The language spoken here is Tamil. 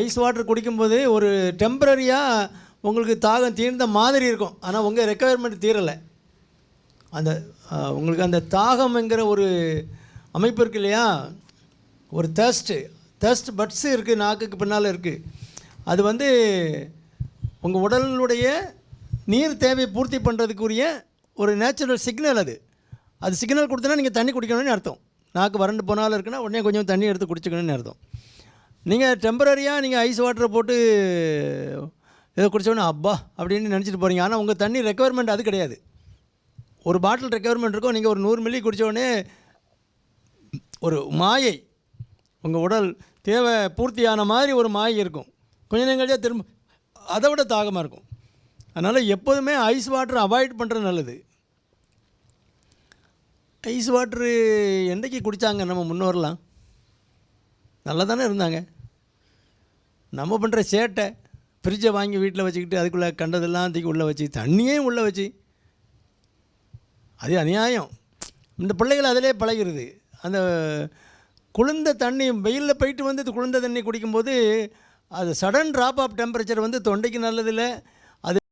ஐஸ் வாட்டர் குடிக்கும்போது ஒரு டெம்பரரியாக உங்களுக்கு தாகம் தீர்ந்த மாதிரி இருக்கும். ஆனால் உங்கள் ரெக்கொயர்மெண்ட் தீரலை. அந்த உங்களுக்கு அந்த தாகம்ங்கிற ஒரு அமைப்பு இருக்கு இல்லையா? ஒரு தஸ்ட்டு தேஸ்ட் பட்ஸு இருக்குது நாக்குக்கு பின்னால் இருக்குது அது வந்து உங்கள் உடலுடைய நீர் தேவையை பூர்த்தி பண்ணுறதுக்குரிய ஒரு நேச்சுரல் சிக்னல் அது. அது சிக்னல் கொடுத்தனா நீங்கள் தண்ணி குடிக்கணும்னு அர்த்தம். நாக்கு வறண்டு போனாலும் இருக்குன்னா உடனே கொஞ்சம் தண்ணி எடுத்து குடிச்சிக்கணும்னு அர்த்தம். நீங்கள் டெம்பரரியாக நீங்கள் ஐஸ் வாட்டரை போட்டு இதை குடித்தோடனே அப்பா அப்படின்னு நினச்சிட்டு போகிறீங்க ஆனால் உங்கள் தண்ணி ரெக்குவயர்மெண்ட் அது கிடையாது. ஒரு பாட்டில் ரெக்குவயர்மெண்ட் இருக்கும். நீங்கள் ஒரு நூறு மில்லி குடித்தோடனே ஒரு மாயை உங்கள் உடல் தேவை பூர்த்தியான மாதிரி ஒரு மாயை இருக்கும். கொஞ்ச நேரம் திரும்ப அதை விட தாகமாக இருக்கும். அதனால் எப்போதுமே ஐஸ் வாட்டர் அவாய்ட் பண்ணுறது நல்லது. ஐஸ் வாட்ரு என்றைக்கு குடித்தாங்க நம்ம முன்னோர்லாம்? நல்லா தானே இருந்தாங்க. நம்ம பண்ணுற சேட்டை ஃப்ரிட்ஜை வாங்கி வீட்டில் வச்சுக்கிட்டு அதுக்குள்ளே கண்டதெல்லாம் தூக்கி உள்ளே வச்சு தண்ணியே உள்ளே வச்சு. அது அநியாயம். இந்த பிள்ளைகள் அதிலே பழகிறது. அந்த குளிர்ந்த தண்ணி வெயிலில் போயிட்டு வந்து குளிர்ந்த தண்ணி குடிக்கும்போது அது சடன் ட்ராப் ஆஃப் டெம்பரேச்சர் வந்து தொண்டைக்கு நல்லதில்லை.